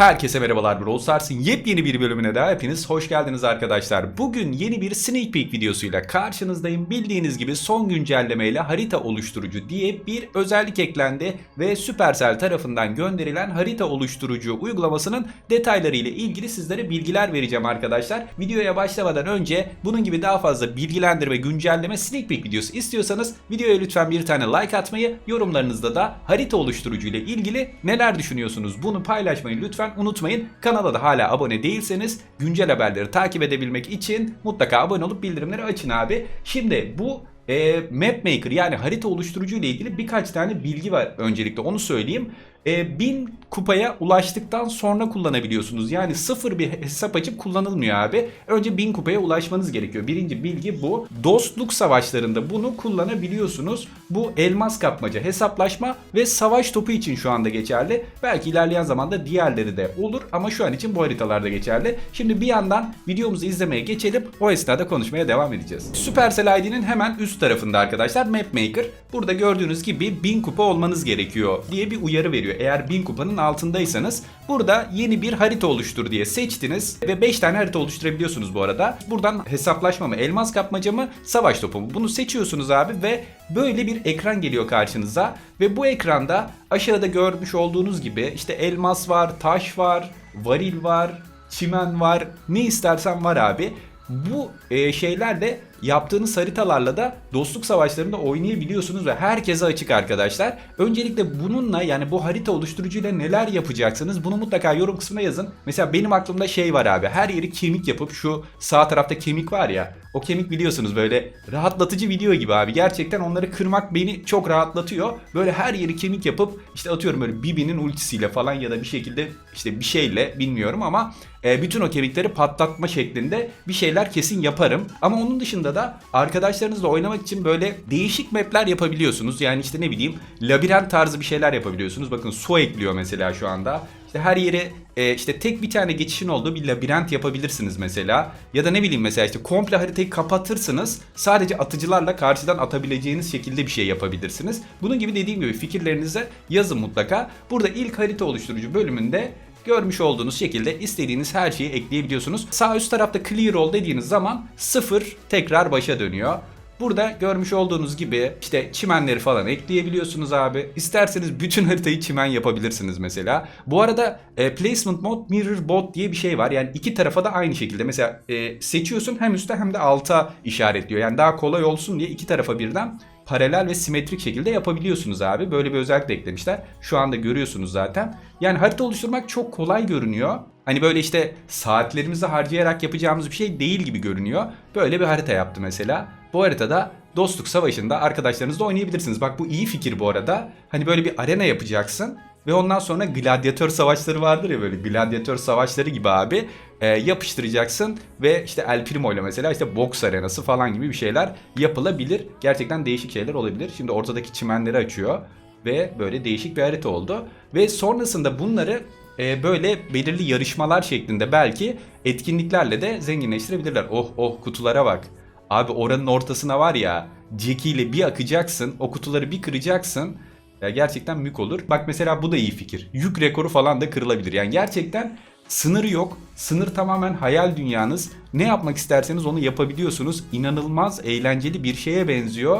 Herkese merhabalar Brawl Stars'ın yepyeni bir bölümüne daha hepiniz hoş geldiniz arkadaşlar. Bugün yeni bir sneak peek videosuyla karşınızdayım. Bildiğiniz gibi son güncellemeyle harita oluşturucu diye bir özellik eklendi ve Supercell tarafından gönderilen harita oluşturucu uygulamasının detayları ile ilgili sizlere bilgiler vereceğim arkadaşlar. Videoya başlamadan önce bunun gibi daha fazla bilgilendirme, güncelleme sneak peek videosu istiyorsanız videoya lütfen bir tane like atmayı, yorumlarınızda da harita oluşturucu ile ilgili neler düşünüyorsunuz bunu paylaşmayı lütfen unutmayın. Kanala da hala abone değilseniz güncel haberleri takip edebilmek için mutlaka abone olup bildirimleri açın abi. Şimdi bu e, Map Maker yani harita oluşturucu ile ilgili birkaç tane bilgi var öncelikle onu söyleyeyim. E, 1000 kupaya ulaştıktan sonra kullanabiliyorsunuz. Yani sıfır bir hesap açıp kullanılmıyor abi. Önce 1000 kupaya ulaşmanız gerekiyor. Birinci bilgi bu. Dostluk savaşlarında bunu kullanabiliyorsunuz. Bu elmas kapmaca, hesaplaşma ve savaş topu için şu anda geçerli. Belki ilerleyen zamanda diğerleri de olur ama şu an için bu haritalarda geçerli. Şimdi bir yandan videomuzu izlemeye geçelim. O esnada konuşmaya devam edeceğiz. Supercell ID'nin hemen üst tarafında arkadaşlar Map Maker. Burada gördüğünüz gibi 1000 kupa olmanız gerekiyor diye bir uyarı veriyor. Eğer 1000 kupanın altındaysanız burada yeni bir harita oluştur diye seçtiniz ve 5 tane harita oluşturabiliyorsunuz bu arada. Buradan hesaplaşma mı, elmas kapmaca mı, savaş topu mu? Bunu seçiyorsunuz abi ve böyle bir ekran geliyor karşınıza ve bu ekranda aşağıda görmüş olduğunuz gibi işte elmas var, taş var, varil var, çimen var, ne istersen var abi. Bu e, şeylerle yaptığınız haritalarla da dostluk savaşlarında oynayabiliyorsunuz ve herkese açık arkadaşlar. Öncelikle bununla yani bu harita oluşturucuyla neler yapacaksınız bunu mutlaka yorum kısmına yazın. Mesela benim aklımda şey var abi her yeri kemik yapıp şu sağ tarafta kemik var ya o kemik biliyorsunuz böyle rahatlatıcı video gibi abi. Gerçekten onları kırmak beni çok rahatlatıyor. Böyle her yeri kemik yapıp işte atıyorum böyle Bibi'nin ultisiyle falan ya da bir şekilde işte bir şeyle bilmiyorum ama e, bütün o kemikleri patlatma şeklinde bir şeyler kesin yaparım. Ama onun dışında da arkadaşlarınızla oynamak için böyle değişik mapler yapabiliyorsunuz. Yani işte ne bileyim labirent tarzı bir şeyler yapabiliyorsunuz. Bakın su ekliyor mesela şu anda. İşte her yere e, işte tek bir tane geçişin olduğu bir labirent yapabilirsiniz mesela. Ya da ne bileyim mesela işte komple haritayı kapatırsınız. Sadece atıcılarla karşıdan atabileceğiniz şekilde bir şey yapabilirsiniz. Bunun gibi dediğim gibi fikirlerinizi yazın mutlaka. Burada ilk harita oluşturucu bölümünde görmüş olduğunuz şekilde istediğiniz her şeyi ekleyebiliyorsunuz. Sağ üst tarafta clear all dediğiniz zaman sıfır tekrar başa dönüyor. Burada görmüş olduğunuz gibi işte çimenleri falan ekleyebiliyorsunuz abi. İsterseniz bütün haritayı çimen yapabilirsiniz mesela. Bu arada e, placement mode mirror bot diye bir şey var. Yani iki tarafa da aynı şekilde. Mesela e, seçiyorsun hem üstte hem de alta işaretliyor. Yani daha kolay olsun diye iki tarafa birden paralel ve simetrik şekilde yapabiliyorsunuz abi. Böyle bir özellik de eklemişler. Şu anda görüyorsunuz zaten. Yani harita oluşturmak çok kolay görünüyor. Hani böyle işte saatlerimizi harcayarak yapacağımız bir şey değil gibi görünüyor. Böyle bir harita yaptı mesela. Bu haritada dostluk savaşında arkadaşlarınızla oynayabilirsiniz. Bak bu iyi fikir bu arada. Hani böyle bir arena yapacaksın. Ve ondan sonra gladyatör savaşları vardır ya böyle gladyatör savaşları gibi abi e, yapıştıracaksın ve işte El Primo ile mesela işte boks arenası falan gibi bir şeyler yapılabilir. Gerçekten değişik şeyler olabilir. Şimdi ortadaki çimenleri açıyor ve böyle değişik bir harita oldu. Ve sonrasında bunları e, böyle belirli yarışmalar şeklinde belki etkinliklerle de zenginleştirebilirler. Oh oh kutulara bak. Abi oranın ortasına var ya Jackie ile bir akacaksın o kutuları bir kıracaksın. Ya gerçekten mük olur. Bak mesela bu da iyi fikir. Yük rekoru falan da kırılabilir. Yani gerçekten sınır yok. Sınır tamamen hayal dünyanız. Ne yapmak isterseniz onu yapabiliyorsunuz. İnanılmaz eğlenceli bir şeye benziyor.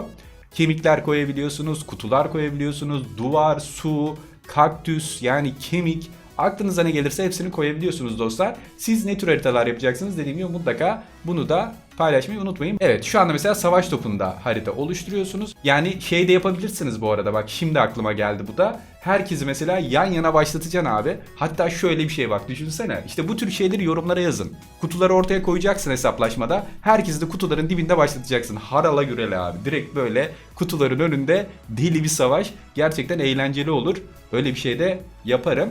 Kemikler koyabiliyorsunuz, kutular koyabiliyorsunuz, duvar, su, kaktüs yani kemik. Aklınıza ne gelirse hepsini koyabiliyorsunuz dostlar. Siz ne tür haritalar yapacaksınız dediğim gibi mutlaka bunu da paylaşmayı unutmayın. Evet şu anda mesela savaş topunda harita oluşturuyorsunuz. Yani şey de yapabilirsiniz bu arada bak şimdi aklıma geldi bu da. Herkesi mesela yan yana başlatacaksın abi. Hatta şöyle bir şey bak düşünsene. İşte bu tür şeyleri yorumlara yazın. Kutuları ortaya koyacaksın hesaplaşmada. Herkesi de kutuların dibinde başlatacaksın. Harala gürele abi. Direkt böyle kutuların önünde deli bir savaş. Gerçekten eğlenceli olur. Öyle bir şey de yaparım.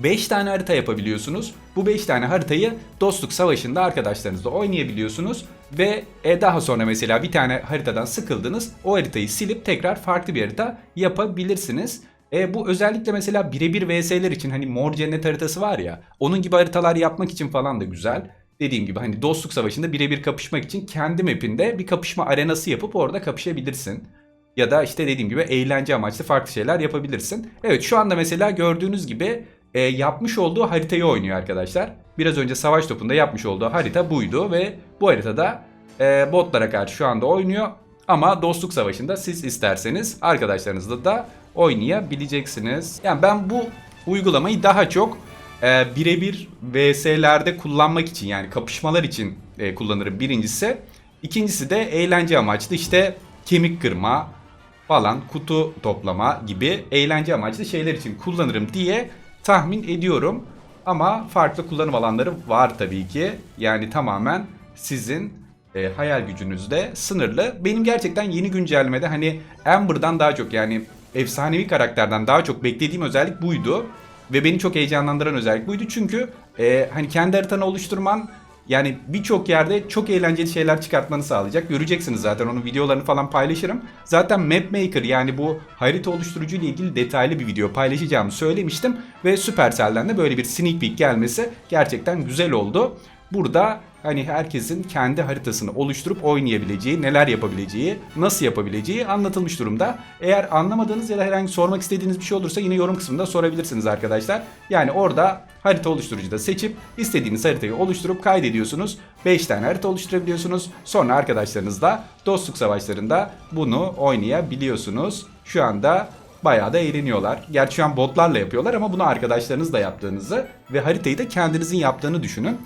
5 tane harita yapabiliyorsunuz. Bu 5 tane haritayı dostluk savaşında arkadaşlarınızla oynayabiliyorsunuz. Ve e, daha sonra mesela bir tane haritadan sıkıldınız. O haritayı silip tekrar farklı bir harita yapabilirsiniz. E, bu özellikle mesela birebir VS'ler için hani mor cennet haritası var ya. Onun gibi haritalar yapmak için falan da güzel. Dediğim gibi hani dostluk savaşında birebir kapışmak için kendi mapinde bir kapışma arenası yapıp orada kapışabilirsin. Ya da işte dediğim gibi eğlence amaçlı farklı şeyler yapabilirsin. Evet şu anda mesela gördüğünüz gibi e, yapmış olduğu haritayı oynuyor arkadaşlar. Biraz önce savaş topunda yapmış olduğu harita buydu ve bu haritada e, botlara karşı şu anda oynuyor. Ama dostluk savaşında siz isterseniz arkadaşlarınızla da oynayabileceksiniz. Yani ben bu uygulamayı daha çok e, birebir VS'lerde kullanmak için yani kapışmalar için e, kullanırım birincisi. İkincisi de eğlence amaçlı işte kemik kırma falan kutu toplama gibi eğlence amaçlı şeyler için kullanırım diye tahmin ediyorum. Ama farklı kullanım alanları var tabii ki. Yani tamamen sizin e, hayal gücünüzde sınırlı. Benim gerçekten yeni güncellemede hani Amber'dan daha çok yani efsanevi karakterden daha çok beklediğim özellik buydu. Ve beni çok heyecanlandıran özellik buydu. Çünkü e, hani kendi haritanı oluşturman yani birçok yerde çok eğlenceli şeyler çıkartmanı sağlayacak. Göreceksiniz zaten onun videolarını falan paylaşırım. Zaten Mapmaker yani bu harita oluşturucu ile ilgili detaylı bir video paylaşacağımı söylemiştim. Ve Supercell'den de böyle bir sneak peek gelmesi gerçekten güzel oldu. Burada hani herkesin kendi haritasını oluşturup oynayabileceği, neler yapabileceği, nasıl yapabileceği anlatılmış durumda. Eğer anlamadığınız ya da herhangi sormak istediğiniz bir şey olursa yine yorum kısmında sorabilirsiniz arkadaşlar. Yani orada harita oluşturucuda seçip istediğiniz haritayı oluşturup kaydediyorsunuz. 5 tane harita oluşturabiliyorsunuz. Sonra arkadaşlarınızla dostluk savaşlarında bunu oynayabiliyorsunuz. Şu anda bayağı da eğleniyorlar. Gerçi şu an botlarla yapıyorlar ama bunu arkadaşlarınızla yaptığınızı ve haritayı da kendinizin yaptığını düşünün.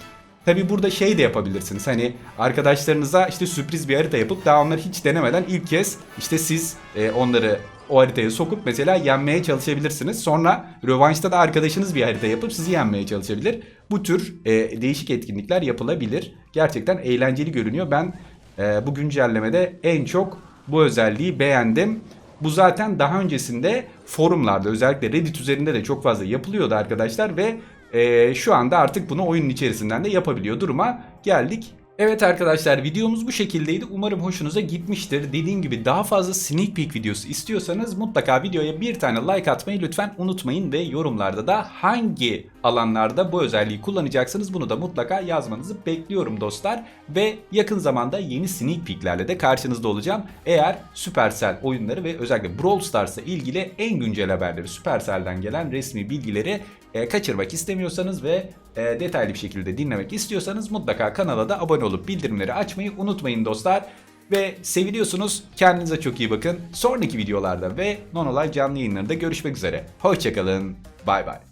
Tabi burada şey de yapabilirsiniz. Hani arkadaşlarınıza işte sürpriz bir harita yapıp daha onları hiç denemeden ilk kez işte siz e, onları o haritaya sokup mesela yenmeye çalışabilirsiniz. Sonra rövanşta da arkadaşınız bir harita yapıp sizi yenmeye çalışabilir. Bu tür e, değişik etkinlikler yapılabilir. Gerçekten eğlenceli görünüyor. Ben e, bu güncellemede en çok bu özelliği beğendim. Bu zaten daha öncesinde forumlarda özellikle Reddit üzerinde de çok fazla yapılıyordu arkadaşlar ve e, şu anda artık bunu oyunun içerisinden de yapabiliyor duruma geldik. Evet arkadaşlar videomuz bu şekildeydi. Umarım hoşunuza gitmiştir. Dediğim gibi daha fazla sneak peek videosu istiyorsanız mutlaka videoya bir tane like atmayı lütfen unutmayın ve yorumlarda da hangi alanlarda bu özelliği kullanacaksınız bunu da mutlaka yazmanızı bekliyorum dostlar. Ve yakın zamanda yeni sneak peeklerle de karşınızda olacağım. Eğer Supercell oyunları ve özellikle Brawl Stars'la ilgili en güncel haberleri Supercell'den gelen resmi bilgileri e, kaçırmak istemiyorsanız ve e, detaylı bir şekilde dinlemek istiyorsanız mutlaka kanala da abone olup bildirimleri açmayı unutmayın dostlar. Ve seviliyorsunuz. Kendinize çok iyi bakın. Sonraki videolarda ve Nonolay canlı yayınlarında görüşmek üzere. Hoşçakalın. Bay bay.